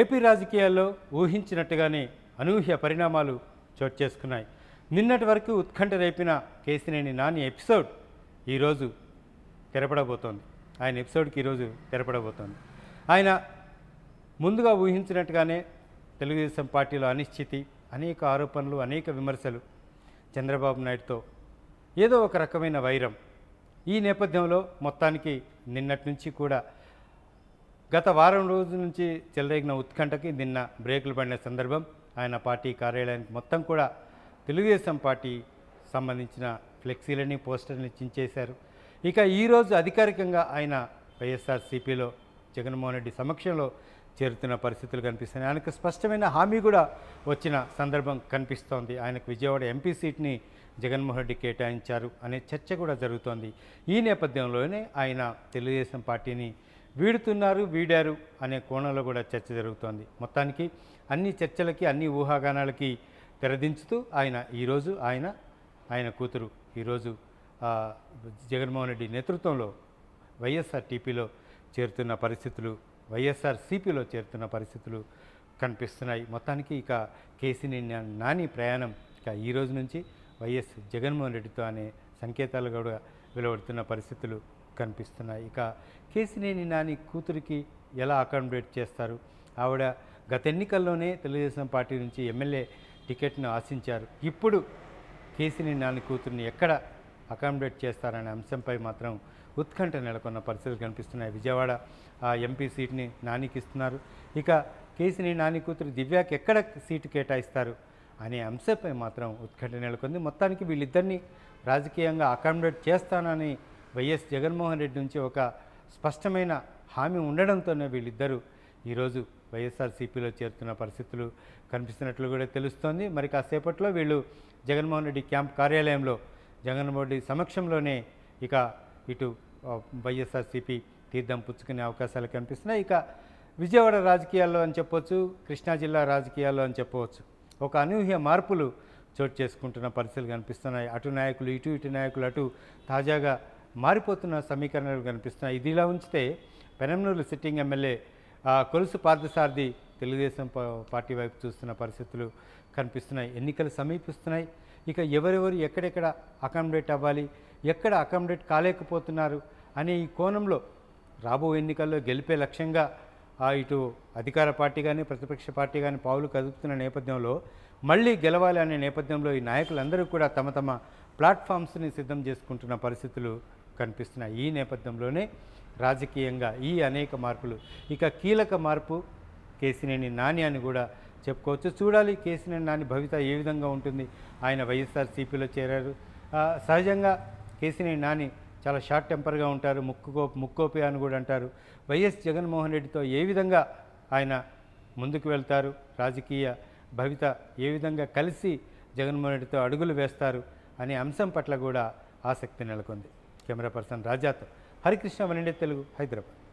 AP రాజకీయాల్లో ఊహించినట్టుగానే అనూహ్య పరిణామాలు చోటు చేసుకున్నాయి. నిన్నటి వరకు ఉత్కంఠ రేపిన కేసినేని నాని ఎపిసోడ్ ఈరోజు తెరపడబోతోంది. ఆయన ఎపిసోడ్కి ఈరోజు తెరపడబోతోంది. ఆయన ముందుగా ఊహించినట్టుగానే తెలుగుదేశం పార్టీలో అనిశ్చితి అనేక ఆరోపణలు అనేక విమర్శలు చంద్రబాబు నాయుడుతో ఏదో ఒక రకమైన వైరం ఈ నేపథ్యంలో మొత్తానికి నిన్నటి నుంచి కూడా గత వారం రోజుల నుంచి చెలరేగిన ఉత్కంఠకి నిన్న బ్రేకులు పడిన సందర్భం ఆయన పార్టీ కార్యాలయానికి మొత్తం కూడా తెలుగుదేశం పార్టీ సంబంధించిన ఫ్లెక్సీలని పోస్టర్ని చించేశారు. ఇక ఈరోజు అధికారికంగా ఆయన వైఎస్ఆర్సీపీలో జగన్మోహన్ రెడ్డి సమక్షంలో చేరుతున్న పరిస్థితులు కనిపిస్తున్నాయి. ఆయనకు స్పష్టమైన హామీ కూడా వచ్చిన సందర్భం కనిపిస్తోంది. ఆయనకు విజయవాడ ఎంపీ సీట్ని జగన్మోహన్ రెడ్డి కేటాయించారు అనే చర్చ కూడా జరుగుతోంది. ఈ నేపథ్యంలోనే ఆయన తెలుగుదేశం పార్టీని వీడుతున్నారు వీడారు అనే కోణంలో కూడా చర్చ జరుగుతోంది. మొత్తానికి అన్ని చర్చలకి అన్ని ఊహాగానాలకి తెరదించుతూ ఆయన ఈరోజు ఆయన ఆయన కూతురు ఈరోజు జగన్మోహన్ రెడ్డి నేతృత్వంలో వైఎస్ఆర్ టీపీలో చేరుతున్న పరిస్థితులు వైఎస్ఆర్ సిపిలో చేరుతున్న పరిస్థితులు కనిపిస్తున్నాయి. మొత్తానికి ఇక కేసీని నాని ప్రయాణం ఇక ఈ రోజు నుంచి వైఎస్ జగన్మోహన్ రెడ్డితో అనే సంకేతాలు కూడా వెలువడుతున్న పరిస్థితులు కనిపిస్తున్నాయి. ఇక కేసినేని నాని కూతురికి ఎలా అకామిడేట్ చేస్తారు? ఆవిడ గత ఎన్నికల్లోనే తెలుగుదేశం పార్టీ నుంచి ఎమ్మెల్యే టికెట్ను ఆశించారు. ఇప్పుడు కేసినేని నాని కూతురిని ఎక్కడ అకామిడేట్ చేస్తారనే అంశంపై మాత్రం ఉత్కంఠ నెలకొన్న పరిస్థితులు కనిపిస్తున్నాయి. విజయవాడ ఆ ఎంపీ సీట్ని నానికి ఇస్తున్నారు. ఇక కేసినేని నాని కూతురు దివ్యాకి ఎక్కడ సీటు కేటాయిస్తారు అనే అంశంపై మాత్రం ఉత్కంఠ నెలకొంది. మొత్తానికి వీళ్ళిద్దరిని రాజకీయంగా అకామిడేట్ చేస్తానని వైఎస్ జగన్మోహన్ రెడ్డి నుంచి ఒక స్పష్టమైన హామీ ఉండడంతోనే వీళ్ళిద్దరూ ఈరోజు వైఎస్ఆర్సీపీలో చేరుతున్న పరిస్థితులు కనిపిస్తున్నట్లు కూడా తెలుస్తోంది. మరి కాసేపట్లో వీళ్ళు జగన్మోహన్ రెడ్డి క్యాంప్ కార్యాలయంలో జగన్మోహన్ రెడ్డి సమక్షంలోనే ఇక ఇటు వైఎస్ఆర్సీపీ తీర్థం పుచ్చుకునే అవకాశాలు కనిపిస్తున్నాయి. ఇక విజయవాడ రాజకీయాల్లో అని చెప్పవచ్చు కృష్ణా జిల్లా రాజకీయాల్లో అని చెప్పవచ్చు. ఒక అనూహ్య మార్పులు చోటు చేసుకుంటున్న పరిస్థితులు కనిపిస్తున్నాయి. అటు నాయకులు ఇటు ఇటు నాయకులు అటు తాజాగా మారిపోతున్న సమీకరణలు కనిపిస్తున్నాయి. ఇది ఇలా ఉంచితే Penamaluru sitting MLA Kolusu Parthasarathy Telugu Desam party వైపు చూస్తున్న పరిస్థితులు కనిపిస్తున్నాయి. ఎన్నికలు సమీపిస్తున్నాయి. ఇక ఎవరెవరు ఎక్కడెక్కడ అకామిడేట్ అవ్వాలి ఎక్కడ అకామిడేట్ కాలేకపోతున్నారు అనే ఈ కోణంలో రాబో ఎన్నికల్లో గెలిపే లక్ష్యంగా ఇటు అధికార పార్టీ కానీ ప్రతిపక్ష పార్టీ కానీ పావులు కదుపుతున్న నేపథ్యంలో మళ్ళీ గెలవాలి అనే నేపథ్యంలో ఈ నాయకులందరూ కూడా తమ తమ ప్లాట్ఫామ్స్ని సిద్ధం చేసుకుంటున్న పరిస్థితులు కనిపిస్తున్నాయి. ఈ నేపథ్యంలోనే రాజకీయంగా ఈ అనేక మార్పులు. ఇక కీలక మార్పు కేసినేని నాని అని కూడా చెప్పుకోవచ్చు. చూడాలి కేసినేని నాని భవిత ఏ విధంగా ఉంటుంది. ఆయన వైఎస్ఆర్ సిపిలో చేరారు. సహజంగా కేసినేని నాని చాలా షార్ట్ టెంపర్గా ఉంటారు. ముక్కుకో ముక్కోపి అని కూడా అంటారు. వైఎస్ జగన్మోహన్ రెడ్డితో ఏ విధంగా ఆయన ముందుకు వెళ్తారు? రాజకీయ భవిత ఏ విధంగా కలిసి జగన్మోహన్ రెడ్డితో అడుగులు వేస్తారు? అనే అంశం పట్ల కూడా ఆసక్తి నెలకొంది. Camera person రాజాతో. Harikrishna one India Telugu Hyderabad.